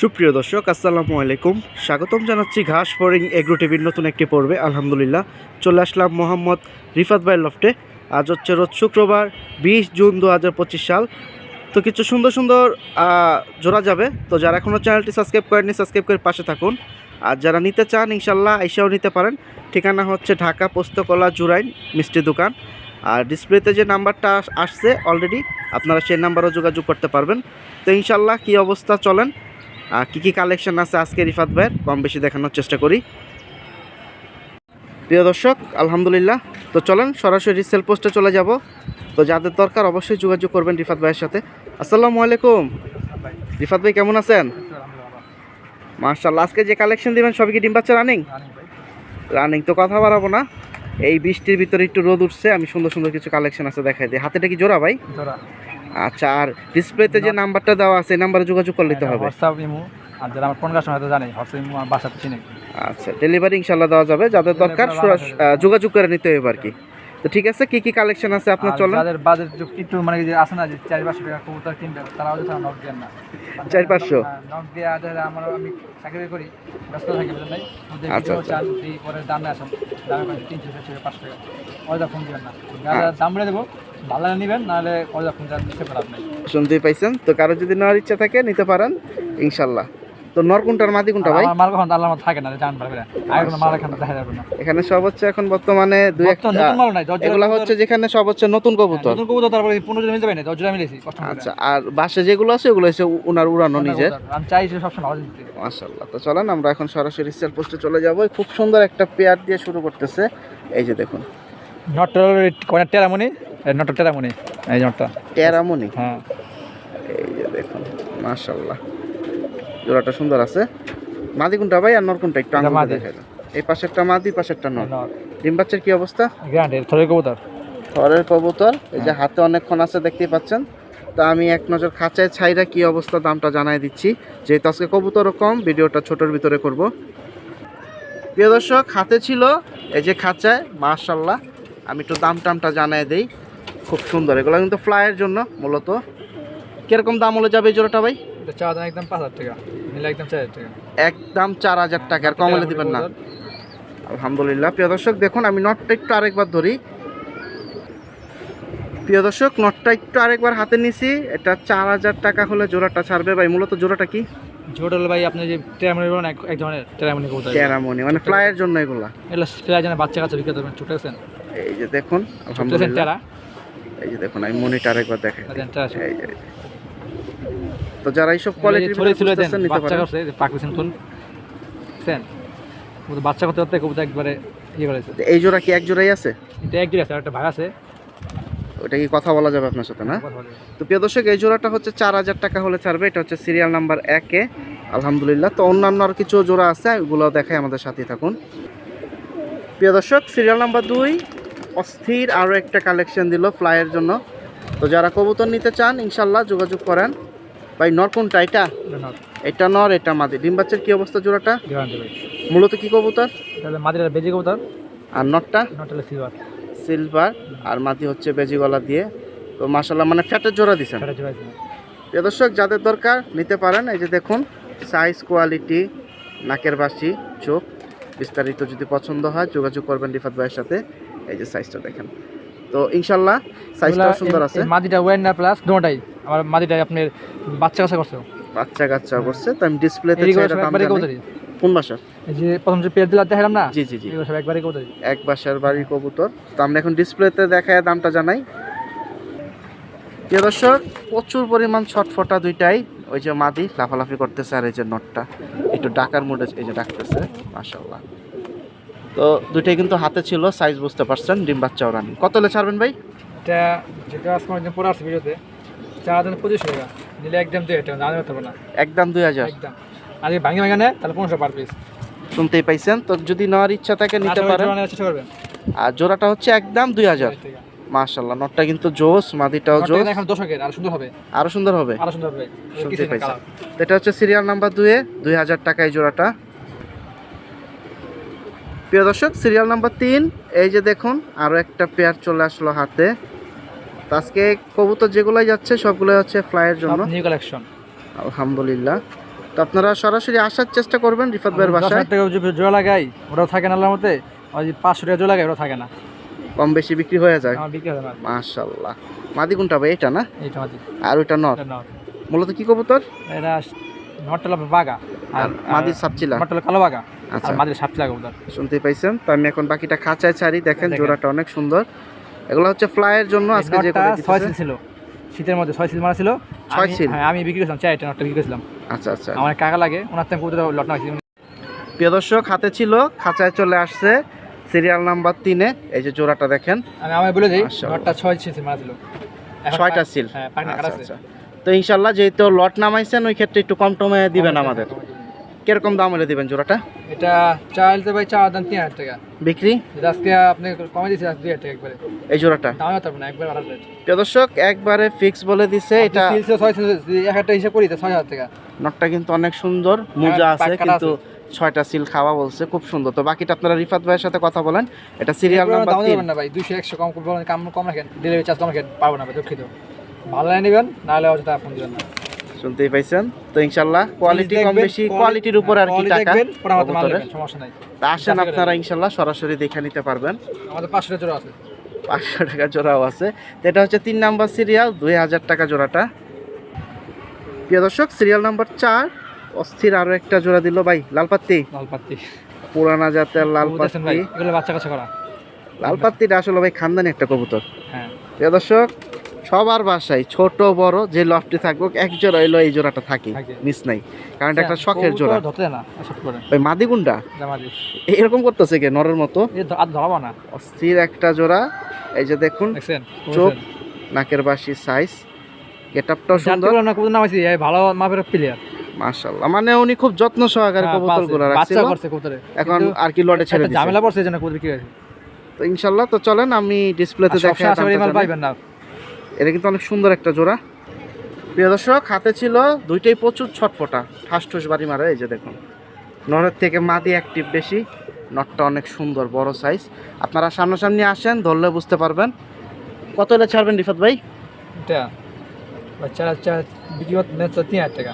সুপ্রিয় দর্শক, আসসালামু আলাইকুম। স্বাগতম জানাচ্ছি ঘাস ফরিং এগ্রো টিভির নতুন একটি পর্বে। আলহামদুলিল্লাহ, চলে আসলাম মোহাম্মদ রিফাত ভাই লফটে। আজ হচ্ছে রোজ শুক্রবার, বিশ জুন দু হাজার পঁচিশ সাল। তো কিছু সুন্দর সুন্দর জোড়া যাবে। তো যারা এখনও চ্যানেলটি সাবস্ক্রাইব করেননি, সাবস্ক্রাইব করে পাশে থাকুন। আর যারা নিতে চান ইনশাল্লাহ এসেও নিতে পারেন। ঠিকানা হচ্ছে ঢাকা পোস্তকলা জুরাইন, মিষ্টি দোকান। আর ডিসপ্লেতে যে নাম্বারটা আসছে অলরেডি, আপনারা সেই নাম্বারও যোগাযোগ করতে পারবেন। তো ইনশাল্লাহ কী অবস্থা চলেন। কী কী কালেকশন আছে আজকে রিফাত ভাইয়ের? কম বেশি দেখানোর চেষ্টা করি। প্রিয় দর্শক, আলহামদুলিল্লাহ। তো চলেন, সরাসরি সেল পোস্টে চলে যাব। তো যাদের দরকার অবশ্যই যোগাযোগ করবেন রিফাত ভাইয়ের সাথে। আসসালামু আলাইকুম। রিফাত ভাই, কেমন আছেন? মার্শাল্লাহ আজকে যে কালেকশন দিবেন, সবই কি ডিম বাচ্চা রানিং রানিং তো কথা বাড়াবো না। এই বৃষ্টির ভিতরে একটু রোদ উঠছে, আমি সুন্দর সুন্দর কিছু কালেকশন আছে দেখাই দিই। হাতেটা কি জোড়া ভাই? আচ্ছা আর ডিসপ্লেতে যে নাম্বারটা দেওয়া আছে এই নাম্বারে যোগাযোগ করে নিতে হবে। হোয়াটসঅ্যাপ ইমো আর যারা আমার ফোন হয়তো জানে হোয়াটসঅ্যাপ ইমো আমার বাসা চিনে। আচ্ছা ডেলিভারি ইনশাল্লাহ দেওয়া যাবে। যাদের দরকার যোগাযোগ করে নিতে হবে আর কি। তো ঠিক আছে কি কি কালেকশন আছে আপনার চলেন? যাদের বাজেট একটু মানে যে আছে না যে চার পাঁচশো টাকা কবুতর কিনবে তারাও যদি নক দেন না। চার পাঁচশো? নক দিয়ে যারা আমার আমি চাকরি করি ব্যস্ত থাকি বুঝলেন নাই? ওদের আচ্ছা, ভিডিও আচ্ছা। চান পরে দামে আসেন। দামে তিনশো চারশো টাকা পাঁচশো টাকা। ওইটা ফোন দিবেন না। যারা দাম বলে দেবো ভালো নেবেন নাহলে ওইটা ফোন পারেন নাই। শুনতেই পাইছেন? তো কারও যদি নেওয়ার ইচ্ছা থাকে নিতে পারেন ইনশাল্লাহ। তো নর কোনটার মাদি কোনটা ভাই? আমার কখন আল্লাহ থাকে না জান পারবে না। আগে কোনো মাল এখানে দেখা যাবে না। এখানে এখন বর্তমানে দুই একটা বর্তমান নতুন মাল নাই এগুলা হচ্ছে যেখানে নতুন কবুতর। নতুন কবুতর তারপরে জন পারি না জন মিলেছি আচ্ছা আর বাসে যেগুলো আছে ওগুলো হচ্ছে উড়ানো নিজের। আমি চাই সে সবসময় ভালো দিতে মাশাল্লাহ তো চলেন আমরা এখন সরাসরি সেল পোস্টে চলে যাব। খুব সুন্দর একটা পেয়ার দিয়ে শুরু করতেছে। এই যে দেখুন। কোন টেরামনি? নটটা টেরামনি এই নটটা। টেরামনি? হ্যাঁ। এই যে দেখুন জোড়াটা সুন্দর আছে। মাদি কোনটা ভাই আর নর কোনটা একটু আঙুল দেখাই দাও। এই পাশেরটা মাদি পাশেরটা নর। ডিম বাচ্চার কি অবস্থা? গ্রান্ডের থরে কবুতর। ঘরের কবুতর। এই যে হাতে অনেকক্ষণ আছে দেখতেই পাচ্ছেন। তা আমি এক নজর খাঁচায় ছাইরা কি অবস্থা দামটা জানাই দিচ্ছি। যেহেতু আজকে কবুতরও কম ভিডিওটা ছোটোর ভিতরে করব। প্রিয় দর্শক হাতে ছিল এই যে খাঁচায় মার্শাল্লাহ আমি একটু দাম টামটা জানাই দেই। খুব সুন্দর। এগুলো কিন্তু ফ্লাইয়ের জন্য মূলত। কীরকম দাম হলে যাবে এই জোড়াটা ভাই? এটা দাম একদম পাঁচ হাজার টাকা। মিলে একদম চার হাজার টাকা। একদম চার হাজার টাকা আর কমলে দিবেন না। আলহামদুলিল্লাহ প্রিয় দর্শক দেখুন আমি নটটা একটু আরেকবার ধরি। প্রিয় দর্শক নটটা একটু আরেকবার হাতে নিছি। এটা চার হাজার টাকা হলে জোড়াটা ছাড়বে। ভাই মূলত জোড়াটা কি? জোটাল ভাই আপনি যে টেরামনি বলেন এক এক ধরনের টেরামনি কবুতর। ক্যারামনি মানে ফ্লাইয়ের জন্য এগুলা। এগুলো প্রায় জানে বাচ্চা কাছে বিক্রি করবেন ছোট আছেন এই যে দেখুন আলহামদুলিল্লাহ। এই যে দেখুন আমি মনিটা আরেকবার দেখাই। এই যে। তো যারা এইসব কোয়ালিটির দেন বাচ্চা পারেন। পাকিস্তান তুন সেন বাচ্চা করতে করতে কবুতর একবারে ইয়ে করেছে এই জোড়া কি এক জোড়াই আছে? এটা এক আছে একটা ভাগ আছে। ওটা কি কথা বলা যাবে আপনার সাথে না? তো প্রিয় দর্শক এই জোড়াটা হচ্ছে চার হাজার টাকা হলে ছাড়বে। এটা হচ্ছে সিরিয়াল নাম্বার একে আলহামদুলিল্লাহ। তো অন্যান্য আর কিছু জোড়া আছে ওগুলো দেখাই আমাদের সাথে থাকুন। প্রিয় দর্শক সিরিয়াল নাম্বার দুই অস্থির আরও একটা কালেকশন দিল ফ্লাইয়ের জন্য। তো যারা কবুতর নিতে চান ইনশাল্লাহ যোগাযোগ করেন। ভাই নর কোনটা? এটা? এটা নর এটা মাদি। ডিম বাচ্চার কি অবস্থা জোড়াটা? মূলত কি কবুতর? তাহলে বেজি কবুতর। আর নরটা? নট সিলভার সিলভার আর মাদি হচ্ছে বেজি গলা দিয়ে। তো মাসাল্লাহ মানে ফ্যাটের জোড়া দিছেন। প্রিয় দর্শক যাদের দরকার নিতে পারেন এই যে দেখুন সাইজ কোয়ালিটি নাকের বাসি চোখ। বিস্তারিত যদি পছন্দ হয় যোগাযোগ করবেন রিফাত ভাইয়ের সাথে। এই যে সাইজটা দেখেন। তো ইনশাল্লাহ সাইজটাও সুন্দর আছে। মাদিটা ওয়েন না প্লাস দুটাই আমার মাদিটা আপনার বাচ্চা কাছে করছে। বাচ্চা কাচ্চা করছে তো আমি ডিসপ্লেতে চাইটা দাম জানি। কোন বাসার? এই যে প্রথম যে পেয়ার দিলা দেখালাম না? জি জি জি। একবারে কবুতরই এক বাসার বাড়ির কবুতর। তো আমরা এখন ডিসপ্লেতে দেখায় দামটা জানাই। প্রিয় দর্শক প্রচুর পরিমাণ ছটফটা দুইটাই। ওই যে মাদি লাফালাফি করতেছে আর এই যে নটটা একটু ডাকার মুডে এই যে ডাকতেছে মাশাল্লাহ তো দুইটাই কিন্তু হাতে ছিল সাইজ বুঝতে পারছেন ডিম বাচ্চা ওরানি কত হলে ছাড়বেন ভাই? এটা যেটা আজকে অনেকদিন পরে আসছে ভিডিওতে চা দাম পঁচিশশো টাকা। নিলে একদম দুই হাজার না পারব না। একদম দুই হাজার? একদম। আর ভাঙে ভাঙে নেয় তাহলে পনেরোশো পার পিস শুনতেই পাইছেন? তো যদি নেওয়ার ইচ্ছা থাকে নিতে পারেন। আর জোড়াটা হচ্ছে একদম দুই হাজার। মাশাল্লাহ নটটা কিন্তু জোস মাদিটাও জোস। এখন দশকের আর সুন্দর হবে। আরও সুন্দর হবে? আরও সুন্দর হবে। শুনতে পাইছেন। এটা হচ্ছে সিরিয়াল নাম্বার দুয়ে দুই হাজার টাকায় জোড়াটা। প্রিয় দর্শক সিরিয়াল নাম্বার তিন এই যে দেখুন আরও একটা পেয়ার চলে আসলো হাতে। আজকে কবুতর যেগুলোই যাচ্ছে সবগুলোই হচ্ছে ফ্লাইয়ের জন্য। নিউ কালেকশন আলহামদুলিল্লাহ। তো আপনারা সরাসরি আসার চেষ্টা করবেন রিফাত ভাইয়ের বাসায়। টাকা যে জোড়া লাগাই ওটাও থাকে না আল্লাহর মতে ওই যে পাঁচশো টাকা জোড়া লাগাই ওটা থাকে না। কম বেশি বিক্রি হয়ে যায়। না মাশাল্লাহ মাদি কোনটা ভাই এটা না? এইটা মাদি। আর নর। এটা নাও। মূলত কি কবুতর? এটা নটটা বাগা। আর মাদি সাপচিলা। নটটা কালো বাগা। আচ্ছা। আর মাদির সাতটা লাগা ওদের শুনতে পাইছেন? তো আমি এখন বাকিটা খাঁচায় ছাড়ি দেখেন। জোড়াটা অনেক সুন্দর। এগুলো হচ্ছে ফ্লাইয়ের জন্য আজকে যে ছয় সিল ছিল। শীতের মধ্যে ছয় সিল মারা ছিল। ছয় সিল? হ্যাঁ আমি বিক্রি করেছিলাম চারটা নটটা বিক্রি করেছিলাম। আচ্ছা আচ্ছা। আমার কাকা লাগে ওনার থেকে কবুতর লট না প্রিয় দর্শক হাতে ছিল খাঁচায় চলে আসছে সিরিয়াল নাম্বার তিনে। এই যে জোড়াটা দেখেন। আমি আমার বলে দিই। নটটা ছয় সিল মারা ছিল। ছয়টা সিল। হ্যাঁ আচ্ছা আচ্ছা। তো ইনশাল্লাহ যেহেতু লট নামাইছেন ওই ক্ষেত্রে একটু কম টমে দিবেন আমাদের। কীরকম দাম হলে দিবেন জোড়াটা? এটা চাইলতে ভাই চার দাম তিন হাজার টাকা। বিক্রি? আজকে আপনি কমে দিয়েছে দুই হাজার টাকা একবারে। এই জোড়াটা? দামে পারব না একবার আড়াই প্রিয় দর্শক একবারে ফিক্স বলে দিছে এটা ছয় এক একটা হিসাব করি তো ছয় হাজার টাকা। নটটা কিন্তু অনেক সুন্দর মোজা হ্যাঁ, আছে কিন্তু ছয়টা সিল খাওয়া বলছে খুব সুন্দর। তো বাকিটা আপনারা রিফাত ভাইয়ের সাথে কথা বলেন এটা সিরিয়াল নাম্বার দাম তিন। দেবেন না ভাই দুইশো একশো কম কম কম কম রাখেন ডেলিভারি চার্জ কম রাখেন পারব না ভাই দুঃখিত। ভালো নেবেন নাহলে অযথা ফোন দিবেন না। শুনতেই পাইছেন? তো ইনশাল্লাহ কোয়ালিটি কম বেশি কোয়ালিটির উপর আর কি টাকা সমস্যা নাই। তা আসেন আপনারা ইনশাল্লাহ সরাসরি দেখে নিতে পারবেন। আমাদের পাঁচশো জোড়া আছে। পাঁচশো টাকা জোড়াও আছে। তো এটা হচ্ছে তিন নাম্বার সিরিয়াল দুই হাজার টাকা জোড়াটা। প্রিয় দর্শক সিরিয়াল নাম্বার চার অস্থির আরও একটা জোড়া দিল ভাই লাল পাত্তি লাল পাত্তি পুরানা জাতের লাল কবুতর আছেন ভাই পাত্তি এগুলো বাচ্চা কাছে করা। লাল পাত্তিটা আসলে ভাই খানদানি একটা কবুতর। হ্যাঁ। প্রিয় দর্শক সবার বাসায় ছোট বড় যে লফটি থাকব এক জোড়া হইল এই জোড়াটা থাকে। মিস নাই। কারণ এটা একটা শখের জোড়া। ধরতে না করে ভাই মাদিগুন্ডা এরকম করতেছে কে নরের মতো? ধরাবো না। অস্থির একটা জোড়া। এই যে দেখুন চোখ নাকের বাসি সাইজ গেটআপটাও সুন্দর। না কবুতর নামাইছি এই ভালো মাপের প্লেয়ার মাশাআল্লাহ। মানে উনি খুব যত্ন সহকারে কবুতরগুলো হ্যাঁ, রাখছিল। এখন আর কি লটে ছেড়ে দিচ্ছে ঝামেলা পড়ছে জন্য কবুতর বিক্রি হয়েছে। তো ইনশাআল্লাহ তো চলেন আমি ডিসপ্লেতে আর দেখাই পাইবেন না। এটা কিন্তু অনেক সুন্দর একটা জোড়া। প্রিয় দর্শক হাতে ছিল দুইটাই প্রচুর ছটফটা। ঠাস ঠুস বাড়ি মারে এই যে দেখুন। নরের থেকে মাদি অ্যাক্টিভ বেশি নটটা অনেক সুন্দর বড় সাইজ আপনারা সামনাসামনি আসেন ধরলে বুঝতে পারবেন। কত হলে ছাড়বেন রিফাত ভাই? এটা বিক্রি করতে তিন হাজার টাকা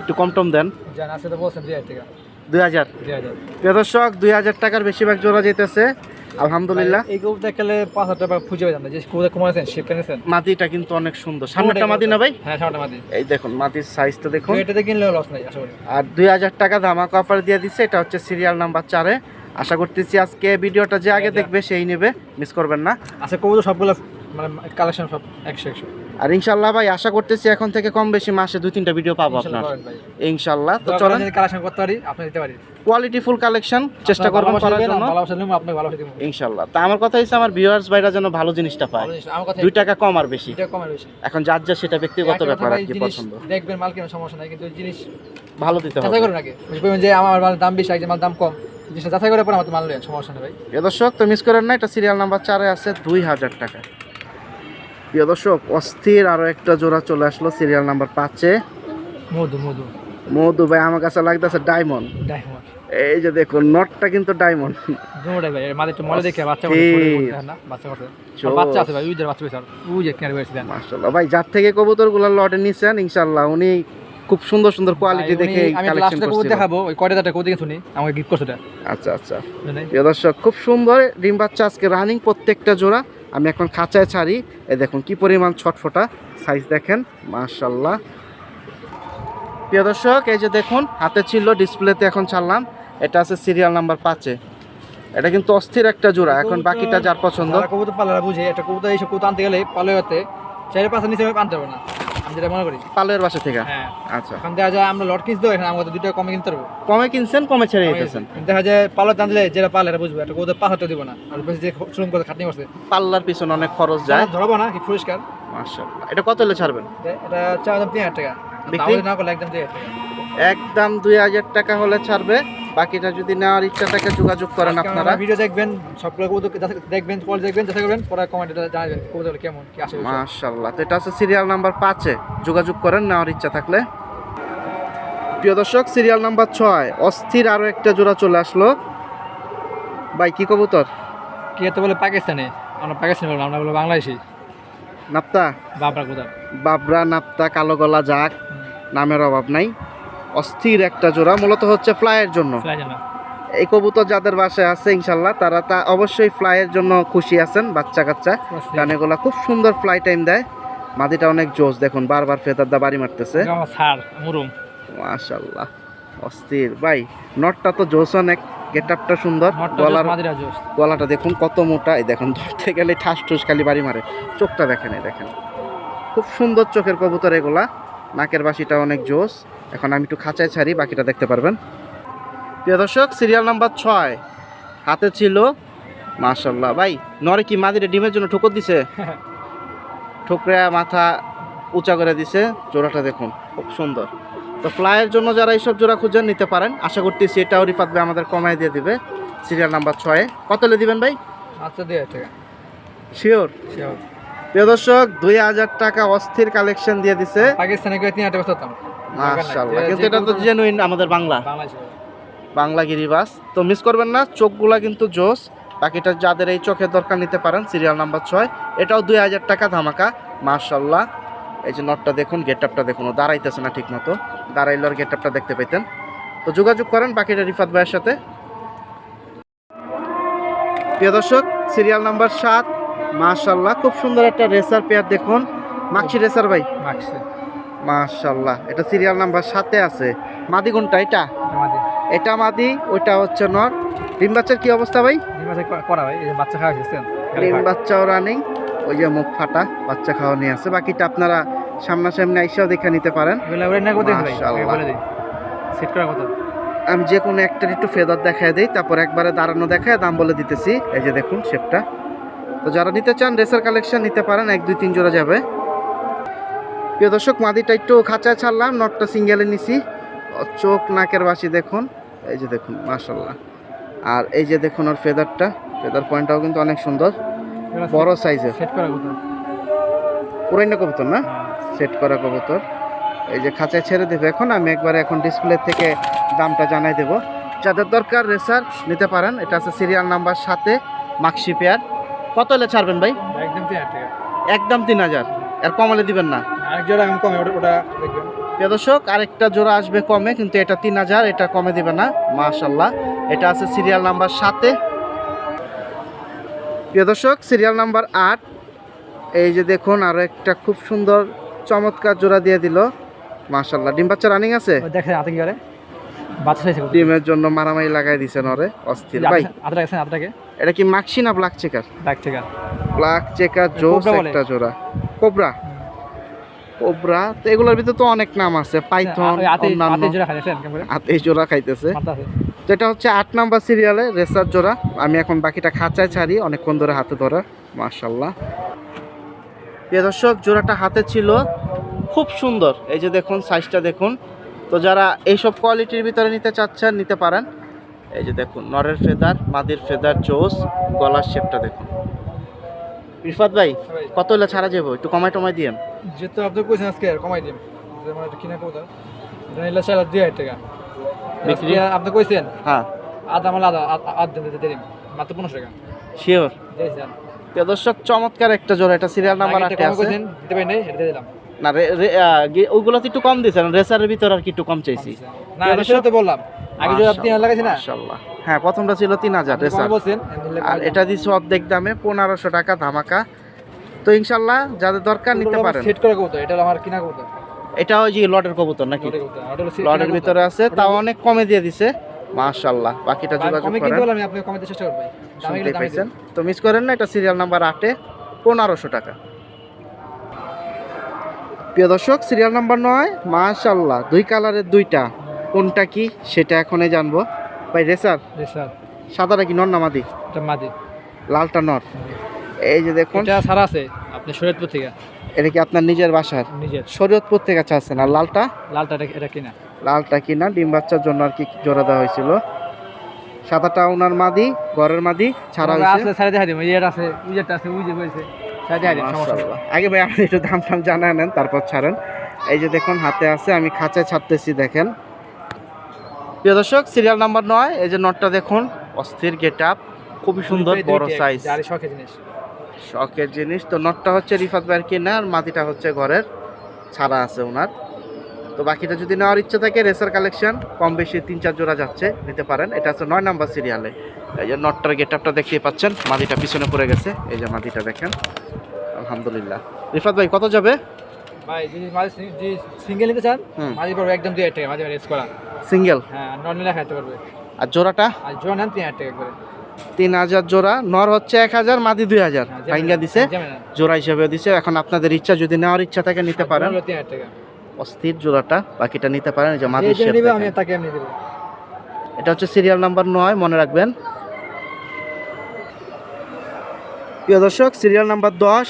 একটু কম টম দেন। জান আছে তো বলছেন দুই হাজার টাকা। দুই হাজার। দুই হাজার। প্রিয় দর্শক দুই হাজার টাকার বেশিরভাগ জোড়া যেতেছে। আলহামদুলিল্লাহ। এই কবুতর দেখালে পাঁচ হাজার টাকা খুঁজে পেতাম না যে কবুতর কমাইছেন শেপ কিনেছেন। মাটিটা কিন্তু অনেক সুন্দর। সামনেটা মাটি না ভাই? হ্যাঁ সামনেটা মাটি। এই দেখুন মাটির সাইজটা দেখুন। এটাতে কিনলে লস নাই আশা করি। আর দুই হাজার টাকা ধামাকা অফার দিয়ে দিচ্ছে এটা হচ্ছে সিরিয়াল নাম্বার চারে। আশা করতেছি আজকে ভিডিওটা যে আগে দেখবে সেই নেবে মিস করবেন না। আচ্ছা কবুতর সবগুলো মানে কালেকশন সব একশো একশো। আর ইনশাল্লাহ ভাই আশা করতেছি এখন থেকে কম বেশি মাসে দুই তিনটা ভিডিও পাবো আপনার। ইনশাল্লাহ তো চলেন। কালেকশন করতে পারি আপনি দিতে পারি। কোয়ালিটি ফুল কালেকশন চেষ্টা করবেন করার জন্য। ইনশাল্লাহ তা আমার কথা হচ্ছে আমার ভিউয়ার্স ভাইরা যেন ভালো জিনিসটা পায়। দুই টাকা কম আর বেশি। এটা কমে বেশি। এখন যার যা সেটা ব্যক্তিগত ব্যাপার আর কি পছন্দ। দেখবেন মাল কেনার সমস্যা নাই কিন্তু জিনিস ভালো দিতে হবে। যাচাই করুন আগে। যে আমার মাল দাম বেশি একজন মাল দাম কম। জিনিসটা যাচাই করে পরে আমার মাল নেন সমস্যা নেই ভাই। দর্শক তো মিস করেন না এটা সিরিয়াল নাম্বার চারে আছে দুই হাজার টাকা। প্রিয় দর্শক অস্থির আরও একটা জোড়া চলে আসলো সিরিয়াল নাম্বার পাঁচে। মধু মধু। মধু ভাই আমার কাছে লাগতেছে ডায়মন্ড ডায়মন্ড এই যে দেখুন নটটা কিন্তু ডায়মন্ড ভাই মাশাআল্লাহ। যার থেকে কবুতরগুলো লটে নিছেন ইনশাআল্লাহ উনি খুব সুন্দর সুন্দর কোয়ালিটি দেখে কালেকশন লাস্টে দেখাবো ওই কয়টা দাটা কবুতর শুনি আমাকে গিফট করছে আচ্ছা আচ্ছা। প্রিয় দর্শক খুব সুন্দর ডিম বাচ্চা আজকে রানিং প্রত্যেকটা জোড়া। আমি এখন খাঁচায় ছাড়ি। এ দেখুন কি পরিমাণ ছটফটা। সাইজ দেখেন মাশাল্লাহ প্রিয় দর্শক এই যে দেখুন হাতে ছিল ডিসপ্লেতে এখন ছাড়লাম। এটা আছে সিরিয়াল নাম্বার পাঁচে। এটা কিন্তু অস্থির একটা জোড়া এখন বাকিটা যার পছন্দ। কবুতর পালারা বুঝে একটা কবুতর এইসব কবুতর আনতে গেলে পালোয়াতে চারি পাঁচের নিচে আনতে হবে না। আমি যেটা মনে করি। পালের বাসা থেকে? হ্যাঁ। আচ্ছা। এখন দেখা যায় আমরা লট কিনতে এখানে আমাদের দুটো কমে কিনতে পারব কমে কিনছেন কমে ছেড়ে দিতেছেন। দেখা যায় পালো টান দিলে যেটা পালে এটা বুঝবে একটা ওদের হাজার দিব না। আর বেশি যে শ্রম করে খাটনি করছে। পাল্লার পিছনে অনেক খরচ যায়। ধরবো না কি পরিষ্কার। মাশাল্লাহ এটা কত হলে ছাড়বেন? এটা চার দাম তিন হাজার টাকা। বিক্রি? না করলে একদম হাজার টাকা। একদম দুই হাজার টাকা হলে ছাড়বে। বাকিটা যদি নেওয়ার ইচ্ছা থাকে যোগাযোগ করেন আপনারা। ভিডিও দেখবেন সবগুলো কবুতর দেখবেন কল দেখবেন যাচাই করবেন পরে কমেন্টে জানাবেন কবুতর কেমন কি আসে মাশাল্লাহ তো এটা আছে সিরিয়াল নাম্বার পাঁচে যোগাযোগ করেন নেওয়ার ইচ্ছা থাকলে। প্রিয় দর্শক সিরিয়াল নাম্বার ছয় অস্থির আরও একটা জোড়া চলে আসলো। ভাই কি কবুতর? কি এত বলে পাকিস্তানে? আমরা পাকিস্তানি বলব আমরা বলব বাংলাদেশি। নাপ্তা? বাবরা কোথার বাবরা নাপ্তা কালো গলা যাক নামের অভাব নাই। অস্থির একটা জোড়া মূলত হচ্ছে ফ্লাইয়ের জন্য। এই কবুতর যাদের বাসায় আছে ইনশাল্লাহ তারা তা অবশ্যই ফ্লাইয়ের জন্য খুশি আছেন বাচ্চা কাচ্চা কারণ এগুলা খুব সুন্দর ফ্লাই টাইম দেয়। মাদিটা অনেক জোস দেখুন বারবার ফেদার দা বাড়ি মারতেছে। মাশাল্লাহ অস্থির। ভাই নটটা তো জোস অনেক গেট আপটা সুন্দর গলার গলাটা দেখুন কত মোটা। এই দেখুন ধরতে গেলে ঠাস ঠুস খালি বাড়ি মারে। চোখটা দেখেন এই দেখেন। খুব সুন্দর চোখের কবুতর এগুলা। নাকের বাসিটা অনেক জোস। এখন আমি একটু খাঁচায় ছাড়ি বাকিটা দেখতে পারবেন। প্রিয় দর্শক সিরিয়াল নাম্বার ছয়। হাতে ছিল মাশাল্লাহ ভাই নরে কি মাদিরে ডিমের জন্য ঠোকর দিছে? ঠোকরে মাথা উঁচা করে দিছে জোড়াটা দেখুন খুব সুন্দর। তো ফ্লাইয়ের জন্য যারা এইসব জোড়া খুঁজে নিতে পারেন আশা করতেছি এটাও রিফাত ভাই আমাদের কমায় দিয়ে দিবে। সিরিয়াল নাম্বার ছয়ে। কত দিবেন ভাই? আচ্ছা দিয়ে শিওর সেও প্রিয় দর্শক দুই হাজার টাকা অস্থির কালেকশন দিয়ে দিছে। পাকিস্তানে গিয়ে তিন হাজার বছর মাশাল্লাহ কিন্তু এটা তো জেনুইন আমাদের বাংলা। বাংলা গিরিবাস। তো মিস করবেন না চোখগুলা কিন্তু জোস। বাকিটা যাদের এই চোখের দরকার নিতে পারেন সিরিয়াল নাম্বার ছয়। এটাও দুই হাজার টাকা ধামাকা। মাশাল্লাহ এই যে নটটা দেখুন গেট আপটা দেখুন ও দাঁড়াইতেছে না ঠিক মতো দাঁড়াইলে আর গেট আপটা দেখতে পেতেন তো যোগাযোগ করেন বাকিটা রিফাত ভাইয়ের সাথে। প্রিয় দর্শক সিরিয়াল নাম্বার সাত। মাশাল্লাহ খুব সুন্দর একটা রেসার পেয়ার দেখুন। মাক্সি রেসার ভাই। মাশাল্লাহ এটা সিরিয়াল নাম্বার সাথে আছে। মাদি কোনটা এটা? এটা মাদি। ওইটা হচ্ছে নর। ডিম বাচ্চার কি অবস্থা ভাই? করা যে বাচ্চা খাওয়া ডিম বাচ্চাও রানিং ওই যে মুখ ফাটা বাচ্চা খাওয়া নিয়ে আছে। বাকিটা আপনারা সামনাসামনি আইসাও দেখে নিতে পারেন। ভাই আমি যে কোনো একটার একটু ফেদার দেখায় দিই তারপর একবারে দাঁড়ানো দেখায় দাম বলে দিতেছি। এই যে দেখুন শেপটা তো যারা নিতে চান রেসার কালেকশন নিতে পারেন এক দুই তিন জোড়া যাবে। প্রিয় দর্শক মাদিটা একটু খাঁচায় ছাড়লাম নটটা সিঙ্গেলে নিছি। চোখ নাকের বাসি দেখুন। এই যে দেখুন মাশাল্লাহ আর এই যে দেখুন ওর ফেদারটা ফেদার পয়েন্টটাও কিন্তু অনেক সুন্দর। বড় সাইজের সেট করা কত পুরাইনা কবুতর না? সেট করা কবুতর। এই যে খাঁচায় ছেড়ে দেবে এখন আমি একবারে এখন ডিসপ্লে থেকে দামটা জানাই দেব। যাদের দরকার রেসার নিতে পারেন। এটা আছে সিরিয়াল নাম্বার সাথে মাক্সি পেয়ার কত হলে ছাড়বেন ভাই? একদম তিন হাজার টাকা। একদম তিন হাজার। আর কমালে দিবেন না? আরেক জোড়া আমি কমে ওটা ওটা দেখবেন। প্রিয় দর্শক আরেকটা জোড়া আসবে কমে কিন্তু এটা তিন হাজার এটা কমে দিবে না। মাশাল্লাহ এটা আছে সিরিয়াল নাম্বার সাতে। প্রিয় দর্শক সিরিয়াল নাম্বার আট। এই যে দেখুন আরও একটা খুব সুন্দর চমৎকার জোড়া দিয়ে দিল। মাশাল্লাহ ডিম বাচ্চা রানিং আছে? দেখেন হাতে কি করে বাচ্চা ডিমের জন্য মারামারি লাগাই দিছেন ওরে অস্থির। ভাই। আটটা গেছেন আটটাকে এটা কি মাক্সি না ব্ল্যাক চেকার ডাক থেকে ব্ল্যাক চেকার জোস একটা জোড়া। কোবরা? কোবরা তো এগুলোর ভিতরে তো অনেক নাম আছে। পাইথন হাতে অন্যান্য। হাতে জোড়া খাইছেন কেমন করে। হাতে জোড়া খাইতেছে। তো এটা হচ্ছে আট নাম্বার সিরিয়ালে রেসার জোড়া। আমি এখন বাকিটা খাঁচায় ছাড়ি অনেকক্ষণ ধরে হাতে ধরা। মার্শাল্লাহ প্রিয় দর্শক জোড়াটা হাতে ছিল। খুব সুন্দর। এই যে দেখুন সাইজটা দেখুন। তো যারা এইসব কোয়ালিটির ভিতরে নিতে চাচ্ছেন নিতে পারেন। এই যে দেখুন নরের ফেদার মাদির ফেদার জোস গলার শেপটা দেখুন। রিফাত ভাই কত হলে ছাড়া যাব? একটু কমাই টমাই দিয়েন। যেহেতু আপনি কইছেন আজকে কমাই দিন এটা কিনা কোথা এটা নিলে চাইলে দুই হাজার টাকা। বিক্রি? আপনি কইছেন? হ্যাঁ। আধা মাল আধা আধ- দিতে দিন মাত্র পনেরোশো টাকা। শিওর প্রিয় দর্শক চমৎকার একটা জোড়া। এটা সিরিয়াল নাম্বার আটে আছে। দিতে পারি নাই এটা দিয়ে দিলাম। না রে আহ, একটু কম দিয়েছেন। রেসারের ভিতর আর কি একটু কম চাইছি। না সেটা তো বললাম। আগে যদি আপনি লাগাইছেন না? মাশাআল্লাহ। হ্যাঁ প্রথমটা ছিল তিন হাজার আপনি রেসার আর এটা দিচ্ছে অর্ধেক দামে পনেরোশো টাকা ধামাকা। তো ইনশাল্লাহ যাদের দরকার নিতে পারেন। সেট করা কোথা এটা আমার কিনা কোথা এটা ওই যে লটের কবুতর নাকি? লটের ভিতরে আছে তাও অনেক কমে দিয়ে দিছে। মাশাল্লাহ বাকিটা যোগাযোগ কমে করেন। আমি আপনাকে কমাতে চেষ্টা করব পাইছেন? তো মিস করেন না এটা সিরিয়াল নাম্বার আটে পনেরোশো টাকা। প্রিয় দর্শক সিরিয়াল নাম্বার নয় মাশাল্লাহ দুই কালারের দুইটা। কোনটা কি সেটা এখনই জানব। ভাই রেসার জি স্যার। সাদাটা কি নর নামাদি এটা মাদি। লালটা নর। এই যে দেখুন। এটা সারা আছে আপনি শরীয়তপুর থেকে। এটা কি আপনার নিজের বাসার? নিজের। শরীয়তপুর থেকে চাচ্ছেন আর লালটা? লালটা এটা- এটা কিনা? লালটা কিনা? ডিম বাচ্চার জন্য আর কি জোড়া দেওয়া হয়েছিল। সাদাটা ওনার মাদি ঘরের মাদি ছাড়া হয়েছে। আছে সাড়ে দেখা দিম ইয়ের আছে উইজেরটা আছে উইজে সমস্যা আগে ভাই আপনি একটু দাম টাম জানায় নেন তারপর ছাড়েন। এই যে দেখুন হাতে আছে আমি খাঁচায় ছাড়তেছি দেখেন। প্রিয় দর্শক সিরিয়াল নাম্বার নয় এই যে নটটা দেখুন অস্থির গেট আপ খুবই সুন্দর বড় সাইজ শখের জিনিস। শখের জিনিস তো নটটা হচ্ছে রিফাত ভাইয়ের কেনা আর মাটিটা হচ্ছে ঘরের ছাড়া আছে ওনার। তো বাকিটা যদি নেওয়ার ইচ্ছা থাকে রেসার কালেকশন কম বেশি তিন চার জোড়া যাচ্ছে নিতে পারেন। এটা হচ্ছে নয় নাম্বার সিরিয়ালে এই যে নটটার গেট আপটা দেখতেই পাচ্ছেন মাদিটা পিছনে পড়ে গেছে। এই যে মাদিটা দেখেন আলহামদুলিল্লাহ। রিফাত ভাই কত যাবে? ভাই যদি সিঙ্গেল নিতে চান। মাঝে একদম দুই হাজার টাকা মাঝে রেস করা। সিঙ্গেল? হ্যাঁ খাইতে পারবে। আর জোড়াটা? আর জোড়া নেন তিন হাজার টাকা করে। তিন হাজার জোড়া নর হচ্ছে এক হাজার মাদি দুই হাজার। হ্যাঁ, ভাইঙ্গা দিছে জোড়া হিসাবে দিছে। এখন আপনাদের ইচ্ছা যদি নেওয়ার ইচ্ছা থাকে নিতে পারেন। অস্থির জোড়াটা বাকিটা নিতে পারেন যে দেবো। এটা হচ্ছে সিরিয়াল নাম্বার নয় মনে রাখবেন। প্রিয় দর্শক সিরিয়াল নাম্বার দশ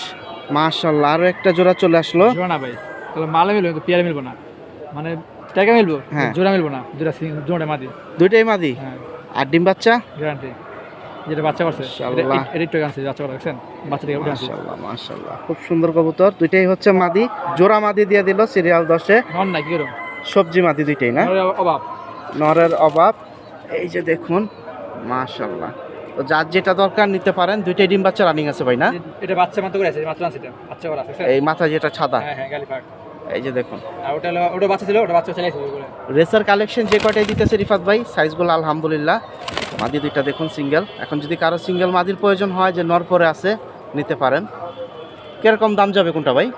মাশাল্লাহ আরও একটা জোড়া চলে আসলো। না ভাই তাহলে মালে মিলবে কিন্তু পেয়ারে মিলবো না মানে টাকা মিলবো? হ্যাঁ। জোড়া মিলবো না? সিং- জোড়া মাদি। দুইটাই মাদি? হ্যাঁ। আর ডিম বাচ্চা? গ্যারান্টি। যেটা বাচ্চা করছে মাশাআল্লাহ। এটা একটু আনছে বাচ্চা করে বাচ্চা থেকে খুব সুন্দর কবুতর। দুইটাই হচ্ছে মাদি। জোড়া মাদি দিয়ে দিল সিরিয়াল দশে। নন না কি সবজি মাদি দুইটাই না? অভাব। নরের অভাব। এই যে দেখুন মাশাল্লাহ তো যার যেটা দরকার নিতে পারেন দুইটাই ডিম বাচ্চা রানিং আছে ভাই না? এটা বাচ্চা মাত্র করে আছে মাত্র আনছে এটা। বাচ্চা করা আছে এই মাথা যেটা ছাদা। হ্যাঁ হ্যাঁ গালি পাক এই যে দেখুন। ওটা ওটা বাচ্চা ছিল ওটা বাচ্চা চালাইছে রেসার কালেকশন যে কয়টাই দিতেছে রিফাত ভাই সাইজগুলো আলহামদুলিল্লাহ। মাদি দুইটা দেখুন সিঙ্গেল এখন যদি কারও সিঙ্গেল মাদির প্রয়োজন হয় যে নর পরে আছে নিতে পারেন। কীরকম দাম যাবে কোনটা ভাই?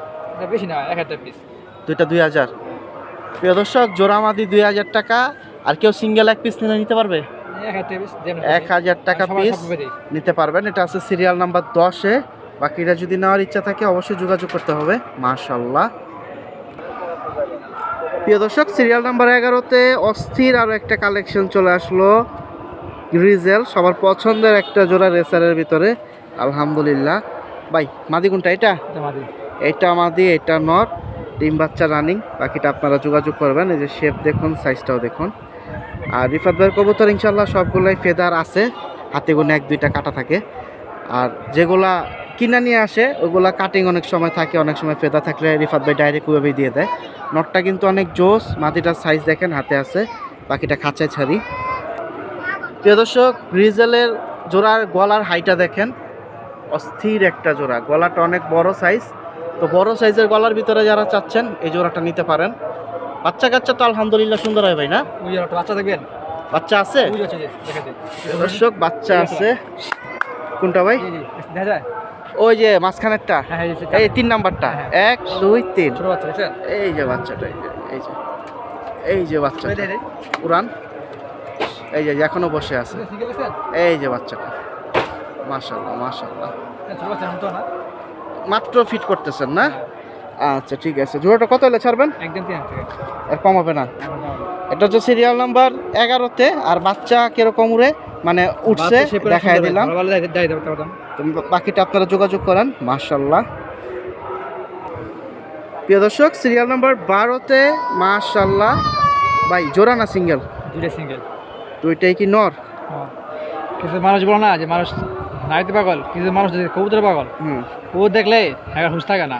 বেশি না এক হাজার পিস দুইটা দুই হাজার। প্রিয় দর্শক জোড়া মাদি দুই হাজার টাকা। আর কেউ সিঙ্গেল এক পিস নিলে নিতে পারবে? এক হাজার পিস যেমন এক হাজার টাকা পিস। নিতে পারবেন। এটা আছে সিরিয়াল নাম্বার দশে। বাকিটা যদি নেওয়ার ইচ্ছা থাকে অবশ্যই যোগাযোগ করতে হবে। মাশাল্লাহ প্রিয় দর্শক সিরিয়াল নাম্বার এগারোতে অস্থির আরও একটা কালেকশন চলে আসলো। রিজেল সবার পছন্দের একটা জোড়া রেসারের ভিতরে। আলহামদুলিল্লাহ। ভাই মাদি কোনটা? এটা? এটা মাদি। এটা নর। ডিম বাচ্চা রানিং বাকিটা আপনারা যোগাযোগ করবেন এই যে শেপ দেখুন সাইজটাও দেখুন। আর রিফাত ভাইয়ের কবুতর ইনশাল্লাহ সবগুলোই ফেদার আছে। হাতে গুনে এক দুইটা কাটা থাকে। আর যেগুলা কিনা নিয়ে আসে ওগুলা কাটিং অনেক সময় থাকে অনেক সময় ফেদা থাকলে রিফাত ভাই ডাইরেক্ট ওয়েবে দিয়ে দেয়। নটটা কিন্তু অনেক জোস মাটিটার সাইজ দেখেন হাতে আছে বাকিটা খাঁচায় ছাড়ি। প্রিয় দর্শক গ্রিজেলের জোড়ার গলার হাইটা দেখেন অস্থির একটা জোড়া। গলাটা অনেক বড় সাইজ তো বড় সাইজের গলার ভিতরে যারা চাচ্ছেন এই জোড়াটা নিতে পারেন। বাচ্চা কাচ্চা তো আলহামদুলিল্লাহ সুন্দর হয় ভাই না? বাচ্চা দেখবেন? বাচ্চা আছে? দর্শক বাচ্চা আছে। কোনটা ভাই? দেখা যায়? ওই যে মাঝখানেরটা। হ্যাঁ হ্যাঁ এই তিন নাম্বারটা। হ্যাঁ। এক দুই তিন। এই যে বাচ্চাটা এই যে এই যে। বাচ্চা। উড়ান। এই যে এখনও বসে আছে? এই যে বাচ্চাটা। মাশাল্লাহ মাশাল্লাহ মাত্র ফিট করতেছেন না? আচ্ছা ঠিক আছে। জোড়াটা কত হলে ছাড়বেন? আর কমাবে না। এটা হচ্ছে সিরিয়াল নাম্বার এগারোতে আর বাচ্চা কীরকম উড়ে? মানে উঠছে দেখাই দিলাম। তো বাকিটা আপনারা যোগাযোগ করেন মাশাল্লাহ প্রিয় দর্শক সিরিয়াল নাম্বার বারোতে মাশাল্লাহ ভাই জোড়া না সিঙ্গেল দুইটা সিঙ্গেল দুইটাই কি নর? কিছু মানুষ বলো না যে মানুষ নাইতে পাগল কিছু মানুষ যে কবুতর পাগল হুম। কবুতর দেখলে এখন হুশ থাকে না।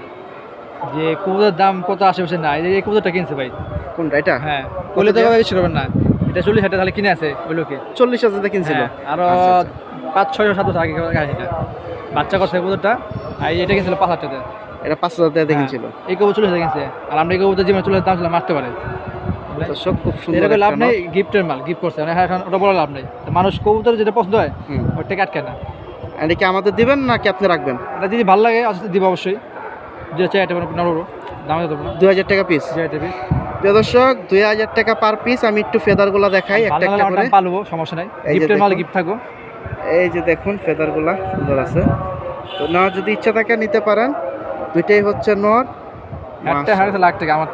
যে কবুতরের দাম কত আশেপাশে না এই কবুতরটা কিনছে ভাই। কোনটা এটা? হ্যাঁ বলে তো বেশি করবেন না। এটা চল্লিশ হাজার তাহলে কিনে আছে ওই লোকে। চল্লিশ হাজার কিনছিল। হ্যাঁ, আরও আচ্ছা, আচ্ছা। পাঁচ ছয় সাত বছর আগে এটা বাচ্চা করছে কবুতরটা আর এটা কিনছিল পাঁচ হাজার টাকা এটা পাঁচ হাজার দিয়ে কিনছিল। এই কবুতর হাজার কিনছে। আর আমরা এই কবুতর জীবনে চল্লিশ দাম ছিল মারতে পারে। দর্শক খুব সুন্দর লাভ নেই গিফটের মাল গিফট করছে। মানে এখন ওটা বড় লাভ নেই। মানুষ কবুতর যেটা পছন্দ হয় ওটা আটকে না। এটা কি আমাদের দিবেন নাকি আপনি রাখবেন? এটা যদি ভালো লাগে আসতে দিব অবশ্যই। যে চাই এটা নড়বো দামে দুই হাজার টাকা পিস যে এটা পিস প্রিয় দর্শক দুই হাজার টাকা পার পিস আমি একটু ফেদারগুলো দেখাই একটা একটা করে। পালবো সমস্যা নাই। গিফটের মাল গিফট থাকব এই যে দেখুন ফেদারগুলা সুন্দর আছে। তো নেওয়ার যদি ইচ্ছা থাকে নিতে পারেন। দুইটাই হচ্ছে নর। একটা। হাজার লাখ টাকা আমার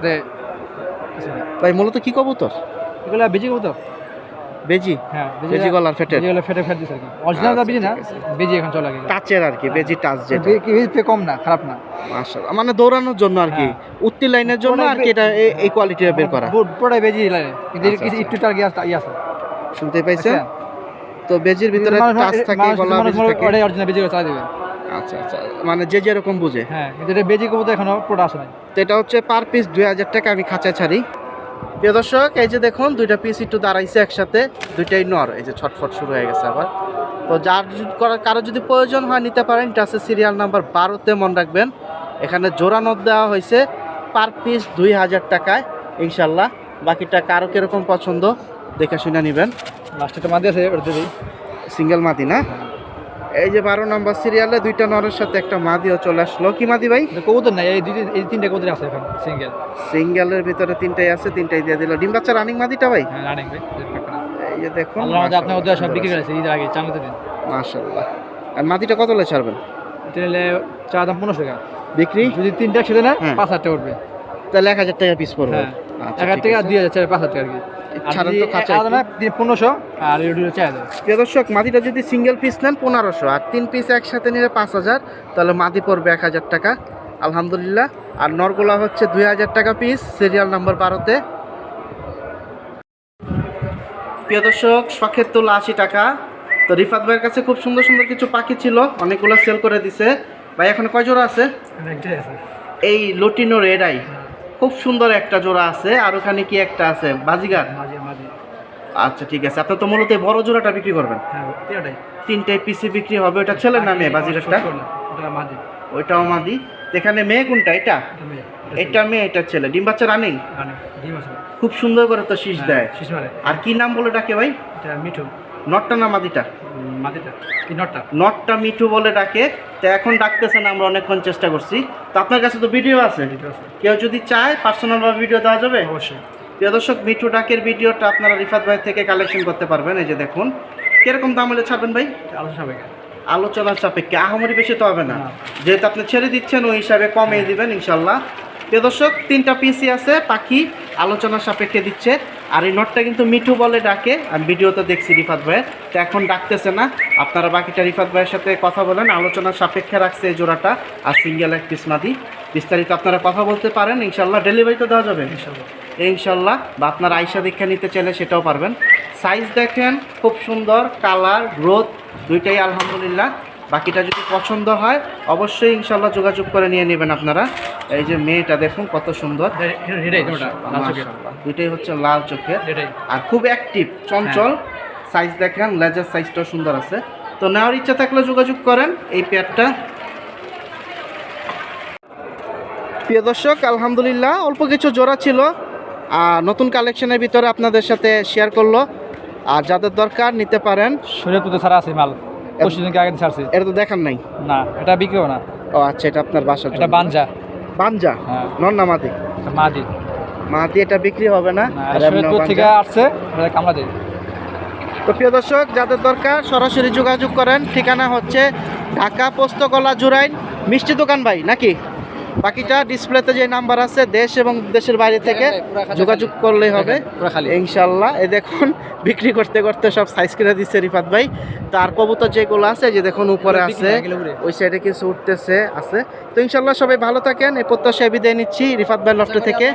তাই মূলত কি কবুতর? এগুলো বেজি কবুতর। বেজি? হ্যাঁ বেজি গলার ফেটের। বেজি গলা ফেটে ফেট দিছে আর কি। অরিজিনাল আচ্ছা, বেজি না বেজি এখন চলে গেছে। টাচের আর কি বেজি টাচ যেটা। বেজি থেকে কম না খারাপ না। মাশাআল্লাহ মানে দৌড়ানোর জন্য আর কি। হ্যাঁ। উত্তি লাইনের জন্য আর কি এটা এই- কোয়ালিটির বের করা। পুরো- বেজি লাগে। কিন্তু আচ্ছা, কিছু আচ্ছা। একটু টার গিয়ে ইয়ে আছে শুনতে পাইছেন। তো বেজির ভিতরে মানুষ- টাচ থাকে গলা বেজি থাকে। ওটাই অরিজিনাল বেজি করে চালাই দেবে আচ্ছা আচ্ছা মানে যে যেরকম বুঝে। হ্যাঁ কিন্তু এটা বেজি কবুতর এখনও পুরোটা আসে নাই। তো এটা হচ্ছে পার পিস দুই হাজার টাকা আমি খাঁচা ছাড়ি। প্রিয় দর্শক এই যে দেখুন দুইটা পিস একটু দাঁড়াইছে একসাথে দুইটাই নর এই যে ছটফট শুরু হয়ে গেছে আবার। তো যার কারও যদি প্রয়োজন হয় নিতে পারেন। এটা আছে সিরিয়াল নাম্বার বারোতে মনে রাখবেন। এখানে জোড়া নদ দেওয়া হয়েছে পার পিস দুই হাজার টাকায় ইনশাল্লাহ। বাকিটা কারও কীরকম পছন্দ দেখে শুনে নেবেন। লাস্টে তো মাদি আছে ওটা দিই। সিঙ্গেল মাদি না? এই যে বারো নম্বর সিরিয়ালে দুইটা নরের সাথে একটা মাদিও চলে আসলো। কি মাদি ভাই? কবুতর নাই এই দুইটা এই তিনটা কবুতর আছে এখন সিঙ্গেল সিঙ্গেলের ভিতরে তিনটাই আছে তিনটাই দিয়ে দিল। ডিম বাচ্চা রানিং মাদিটা ভাই? হ্যাঁ রানিং ভাই এই যে দেখুন আল্লাহ আপনার ওদের সব বিক্রি করেছে ঈদের আগে চাঙ্গতে দিন। মাশাল্লাহ আর মাদিটা কত লে ছাড়বেন? নিলে চা দাম পনেরোশো টাকা। বিক্রি? যদি তিনটা একসাথে না হ্যাঁ। পাঁচ হাজার টাকা উঠবে। তাহলে এক হাজার টাকা পিস পড়বে। হ্যাঁ। আচ্ছা, এক হাজার টাকা। দুই হাজার চার পাঁচ হাজার টাকা আর কি। ছাড়েন তো পনেরোশো। আর প্রিয় দর্শক মাদিটা যদি সিঙ্গেল পিস নেন পনেরোশো। আর তিন পিস একসাথে নিলে পাঁচ হাজার তাহলে মাদি পড়বে এক হাজার টাকা। আলহামদুলিল্লাহ। আর নরগোলা হচ্ছে দুই হাজার টাকা পিস সিরিয়াল নাম্বার বারোতে। প্রিয় দর্শক শখের তোলা আশি টাকা। তো রিফাত ভাইয়ের কাছে খুব সুন্দর সুন্দর কিছু পাখি ছিল অনেকগুলো সেল করে দিছে। ভাই এখন কয় জোড়া আছে? এই লটিনো রেডাই খুব সুন্দর একটা জোড়া আছে আর ওখানে কি একটা আছে? বাজিগার? আচ্ছা ঠিক আছে। আপনার তো মূলত বড় জোড়াটা বিক্রি করবেন? হ্যাঁ তিনটাই। তিনটায় পিসি বিক্রি হবে। ওটা ছেলের নামে বাজিগারটা? ওটা মাঝে। ওইটাও মাদি এখানে মেয়ে কোনটা? এটা? এটা মেয়ে এটা ছেলে। ডিম বাচ্চা রানিং? খুব সুন্দর করে তো শীষ দেয়। আর কি নাম বলে ডাকে ভাই? এটা মিঠু নটটা না মাদিটা? মাটিটা কি নটটা? নটটা মিঠু বলে ডাকে। তো এখন ডাকতেছে না আমরা অনেকক্ষণ চেষ্টা করছি। তো আপনার কাছে তো ভিডিও আছে। কেউ যদি চায় পার্সোনাল ভাবে ভিডিও দেওয়া যাবে? অবশ্যই। প্রিয় দর্শক মিঠু ডাকের ভিডিওটা আপনারা রিফাত ভাই থেকে কালেকশন করতে পারবেন। এই যে দেখুন। কীরকম দাম হলে ছাড়বেন ভাই? আলোচনার সাপেক্ষে। আহামরি বেশি তো হবে না। না। যেহেতু আপনি ছেড়ে দিচ্ছেন ওই হিসাবে কমিয়ে দিবেন ইনশাল্লাহ। প্রিয় দর্শক তিনটা পিসি আছে পাখি আলোচনার সাপেক্ষে দিচ্ছে। আর এই নটটা কিন্তু মিঠু বলে ডাকে। আমি ভিডিওতে দেখছি রিফাত ভাইয়ের। তো এখন ডাকতেছে না। আপনারা বাকিটা রিফাত ভাইয়ের সাথে কথা বলেন। আলোচনার সাপেক্ষে রাখছে এই জোড়াটা আর সিঙ্গেল এক পিস মাদি বিস্তারিত আপনারা কথা বলতে পারেন। ইনশাল্লাহ ডেলিভারি তো দেওয়া যাবে। ইনশাল্লাহ। ইনশাল্লাহ। বা আপনার আয়সা দীক্ষা নিতে চাইলে সেটাও পারবেন। সাইজ দেখেন খুব সুন্দর। কালার গ্রোথ দুইটাই আলহামদুলিল্লাহ। বাকিটা যদি পছন্দ হয় অবশ্যই ইনশাল্লাহ যোগাযোগ করে নিয়ে নেবেন আপনারা। এই যে মেয়েটা দেখুন কত সুন্দর। চোখের মাশাআল্লাহ। দুইটাই হচ্ছে লাল চোখের। আর খুব অ্যাক্টিভ চঞ্চল। সাইজ দেখেন লেজার সাইজটাও সুন্দর আছে। তো নেওয়ার ইচ্ছা থাকলে যোগাযোগ করেন এই পেয়ারটা প্রিয় দর্শক আলহামদুলিল্লাহ অল্প কিছু জোড়া ছিল। আর নতুন কালেকশনের ভিতরে আপনাদের সাথে শেয়ার করল। আর যাদের দরকার নিতে পারেন। তো ছাড়া আছে মাল। পরশু দিনকে আগে ছাড়ছি? এটা তো দেখান নাই। না এটা বিক্রি না। ও আচ্ছা এটা আপনার বাসার এটা। বানজা বানজা হ্যাঁ। নন না মাদি? মাদি। মাদি এটা বিক্রি হবে না? শরীয়তপুর থেকে আসছে কামলা দেয়। তো প্রিয় দর্শক যাদের দরকার সরাসরি যোগাযোগ করেন। ঠিকানা হচ্ছে ঢাকা পোস্তকলা জুরাইন মিষ্টি দোকান ভাই নাকি? বাকিটা ডিসপ্লেতে যে নাম্বার আছে দেশ এবং দেশের বাইরে থেকে যোগাযোগ করলেই হবে। ইনশাল্লাহ এ দেখুন বিক্রি করতে করতে সব সাইজ কিনে দিচ্ছে রিফাত ভাই। তার কবুতর যেগুলো আছে যে দেখুন উপরে আছে। হয়ে। ওই সাইডে কিছু উঠতেছে আছে। তো ইনশাল্লাহ সবাই ভালো থাকেন। এই প্রত্যাশায় বিদায় নিচ্ছি রিফাত ভাই লফট থেকে।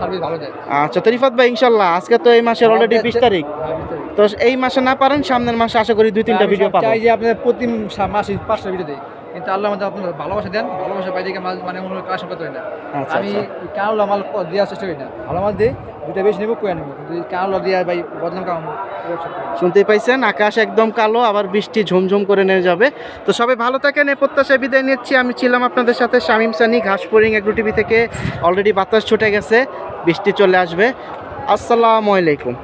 সার্ভিস ভালো আচ্ছা তো রিফাত ভাই ইনশাল্লাহ আজকে তো এই মাসের অলরেডি বিশ তারিখ। হ্যাঁ, তো এই মাসে না পারেন সামনের মাসে আশা করি দুই তিনটা ভিডিও পাবো। চাই যে আপনার প্রতি মাসে পাঁচটা ভিডিও দেয় কিন্তু আল্লাহ আমাদের আপনার ভালোবাসা দেন ভালোবাসা পাই দেখে মাল- মানে অন্য কাজ করতে হয় না। আচ্ছা, আমি আচ্ছা। কাউলা মাল ক- দেওয়ার চেষ্টা করি না। ভালো মাল দিই দুইটা বেশি নেব কয়ে নেব। কিন্তু কাউলা দিয়ে ভাই বদনাম কাম শুনতেই পাইছেন আকাশ একদম কালো আবার বৃষ্টি ঝুমঝুম করে নিয়ে যাবে। তো সবাই ভালো থাকেন এই প্রত্যাশায় বিদায় নিচ্ছি। আমি ছিলাম আপনাদের সাথে শামিম সানি ঘাসপুরিং এগ্রো টিভি থেকে। অলরেডি বাতাস ছুটে গেছে বৃষ্টি চলে আসবে। আসসালামু আলাইকুম।